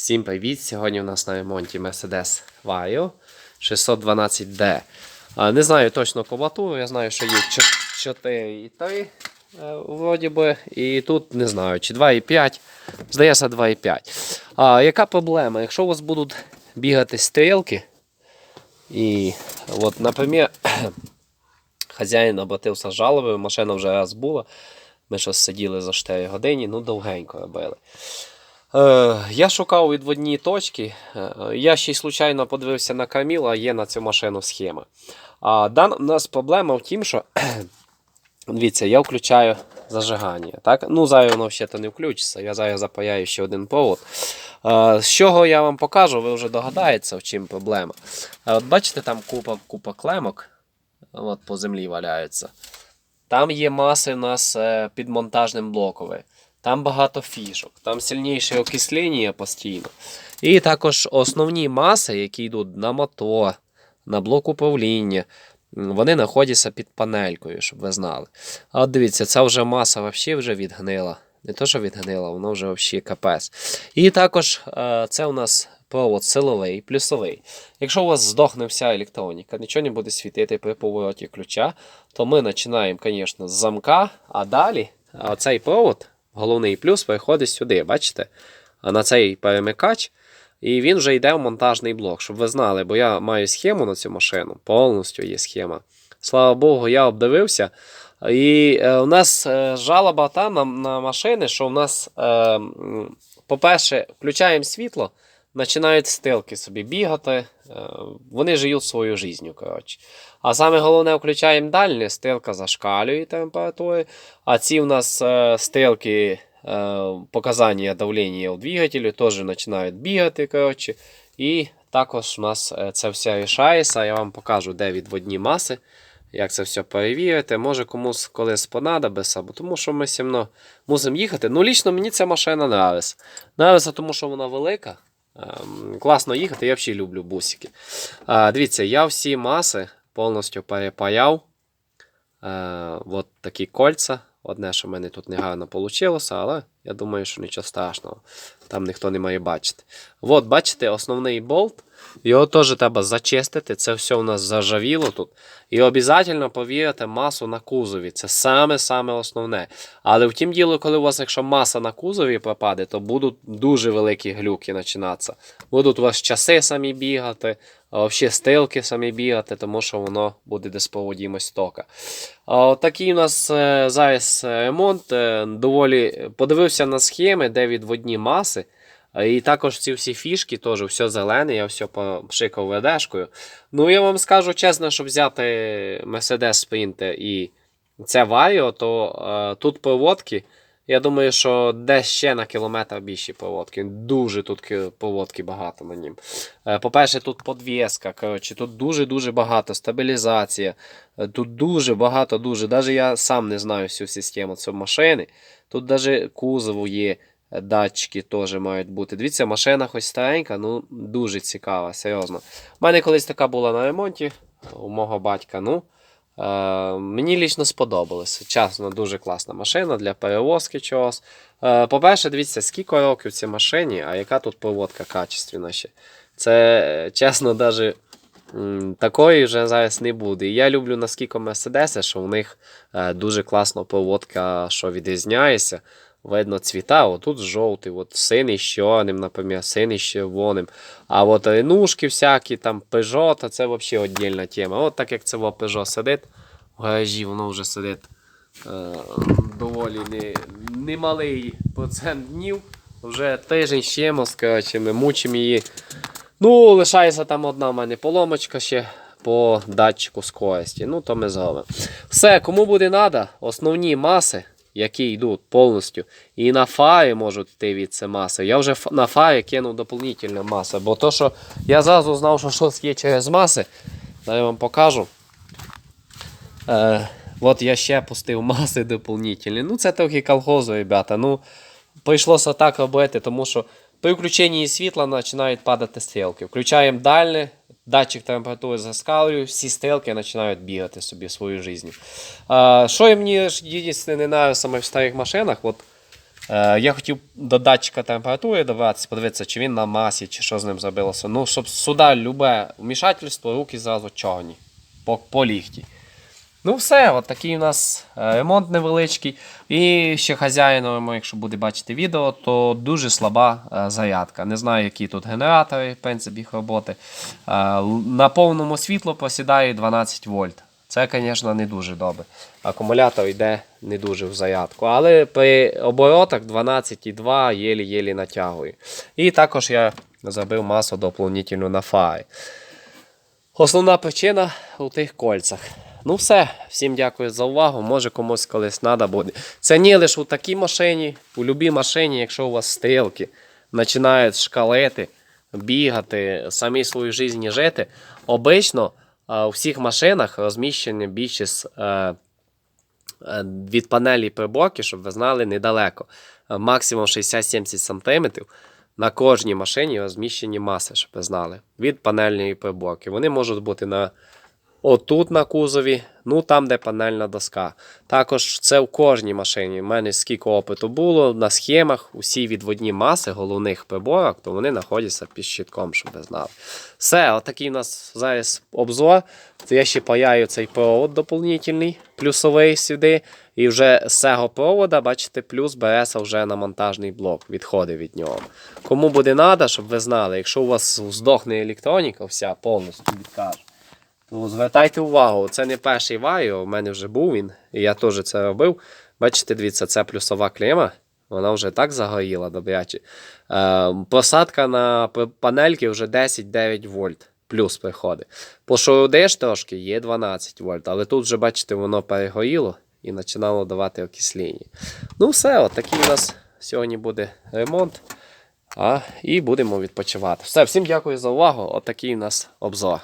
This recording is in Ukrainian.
Всім привіт! Сьогодні у нас на ремонті Mercedes Vario 612D. Не знаю точно кубатуру, я знаю, що є 4,3 е, вроді би, і тут не знаю, чи 2,5. Здається, 2,5. А яка проблема? Якщо у вас будуть бігати стрілки, і от, наприклад, хазяїн обратився з жалобою, машина вже раз була. Ми щось сиділи за 4 години, ну довгенько робили. Е, я шукав відводні точки. Е, я ще й случайно подивився на Каміл, а є на цю машину схема. А дан, у нас проблема в тім, що дивіться, я включаю зажигання. Так? Ну, зараз воно ще то не включиться. Я зараз запаяю ще один провод. Е, з чого я вам покажу, ви вже догадаєтеся, в чим проблема. От бачите, там купа, купа клемок от по землі валяються. Там є маси у нас під монтажним блокове. Там багато фішок, там сильніше окислення постійно. І також основні маси, які йдуть на мотор, на блок управління, вони знаходяться під панелькою, щоб ви знали. А от дивіться, ця вже маса взагалі вже відгнила. Не то, що відгнила, воно вже взагалі капець. І також е, це у нас провод силовий, плюсовий. Якщо у вас здохне вся електроніка, нічого не буде світити при повороті ключа, то ми починаємо, звісно, з замка, а далі цей провод, головний плюс, виходить сюди, бачите? На цей перемикач. І він вже йде в монтажний блок, щоб ви знали, бо я маю схему на цю машину, повністю є схема. Слава Богу, я обдивився. І е, у нас е, жалоба там на, на машини, що у нас, е, по-перше, включаємо світло, починають стилки собі бігати, е, вони живуть свою життю. Коротше. А саме головне, включаємо дальнє, стилка зашкалює температури, а ці у нас е, стилки е, показання давлення у двигателю теж починають бігати. Коротше. І також у нас це все рішається. Я вам покажу, де відводні маси. Як це все перевірити, може комусь колись понадобиться, бо тому що ми одно мусимо їхати. Ну, лічно мені ця машина нравиться. Нравиться, тому що вона велика. Ем, класно їхати, я взагалі люблю бусики. Дивіться, я всі маси повністю перепаяв. Е, от такі кольця. Одне, що в мене тут негарно вийшло, але я думаю, що нічого страшного. Там ніхто не має бачити. От, бачите, основний болт. Його теж треба зачистити. Це все у нас зажавіло тут. І обов'язково повірити масу на кузові. Це саме-саме основне. Але в тім діло, коли у вас, якщо маса на кузові попаде, то будуть дуже великі глюки починатися. Будуть у вас часи самі бігати, а взагалі стилки самі бігати, тому що воно буде десь поводімось тока. Такий у нас е, зараз е, ремонт. е, Доволі подивився на схеми, де відводні маси. І також ці всі фішки, теж все зелене, я все пошикав ведешкою. Ну, я вам скажу чесно, щоб взяти Mercedes Sprinter і це Vario, то е, тут проводки. Я думаю, що десь ще на кілометр більші проводки. Дуже тут ки- проводки багато на нім. Е, По-перше, тут подвіска, коротше, тут дуже-дуже багато стабілізація. Е, Тут дуже багато, дуже. Навіть я сам не знаю всю систему цієї машини. Тут навіть кузову є. е, Датчики теж мають бути. Дивіться, машина хоч старенька, ну дуже цікава, серйозно. У мене колись така була на ремонті у мого батька. Ну, мені лічно сподобалося. Чесно, дуже класна машина для перевозки чогось. Е, по-перше, дивіться, скільки років цій машині, а яка тут проводка качественна ще. Це, е, чесно, навіть такої вже зараз не буде. Я люблю наскільки Мерседеси, що в них е, дуже класна проводка, що відрізняється. Видно цвіта, отут жовтий, от синий з чорним, наприклад, синий з червоним. А от ренушки всякі, там Peugeot, це взагалі віддільна тема. От так як це во Peugeot сидить, в гаражі воно вже сидить е, доволі не, немалий процент днів. Вже тиждень чимось, коротше, ми мучимо її. Ну, лишається там одна в мене поломочка ще по датчику скорості. Ну, то ми зробимо. Все, кому буде треба, основні маси, які йдуть повністю. І на фарі можуть йти від це маси. Я вже на фарі кинув доповнительну масу. Бо то, що я зразу знав, що щось є через маси. Зараз я вам покажу. Е, от я ще пустив маси доповнительні. Ну, це трохи колхозу, ребята. Ну, прийшлося так робити, тому що при включенні світла починають падати стрілки. Включаємо дальне, датчик температури заскалюю, всі стрілки починають бігати собі свою життя. Що мені ж єдине не знаю саме в старих машинах, от, Е, я хотів до датчика температури добратися, подивитися, чи він на масі, чи що з ним зробилося. Ну, щоб сюди любе вмішательство, руки зразу чорні. По, по ліхті. Ну, все, от такий у нас е, ремонт невеличкий. І ще хазяїновому, якщо буде бачити відео, то дуже слаба е, зарядка. Не знаю, які тут генератори, принцип їх роботи. Е, На повному світло посідає 12 вольт. Це, звісно, не дуже добре. Акумулятор йде не дуже в зарядку. Але при оборотах 12,2 єлі-єлі натягує. І також я зробив масу доповнительну на фари. Основна причина у тих кольцах. Ну все, всім дякую за увагу. Може комусь колись треба буде. Це не лише у такій машині, у будь-якій машині, якщо у вас стрілки починають шкалити, бігати, самі свою життя жити. Обично у всіх машинах розміщені більшість е, е, від панелі приборки, щоб ви знали, недалеко. Е, Максимум 60-70 см на кожній машині розміщені маси, щоб ви знали, від панельної приборки. Вони можуть бути на отут на кузові, ну там, де панельна доска. Також це в кожній машині. У мене скільки опиту було на схемах, усі відводні маси головних приборок, то вони знаходяться під щитком, щоб ви знали. Все, отакий у нас зараз обзор. Я ще паяю цей провод доповнительний, плюсовий сюди. І вже з цього провода, бачите, плюс береться вже на монтажний блок, відходи від нього. Кому буде треба, щоб ви знали, якщо у вас здохне електроніка, вся повністю відкаже. То звертайте увагу, це не перший вайо, у мене вже був він, і я теж це робив. Бачите, дивіться, це плюсова клема, вона вже так загоріла добряче. Е, посадка на панельки вже 10-9 вольт. Плюс приходить. Пошорудиш трошки, є 12 вольт, але тут вже, бачите, воно перегоріло і починало давати окисління. Ну, все, от такий у нас сьогодні буде ремонт. А, і будемо відпочивати. Все, всім дякую за увагу. Отакий у нас обзор.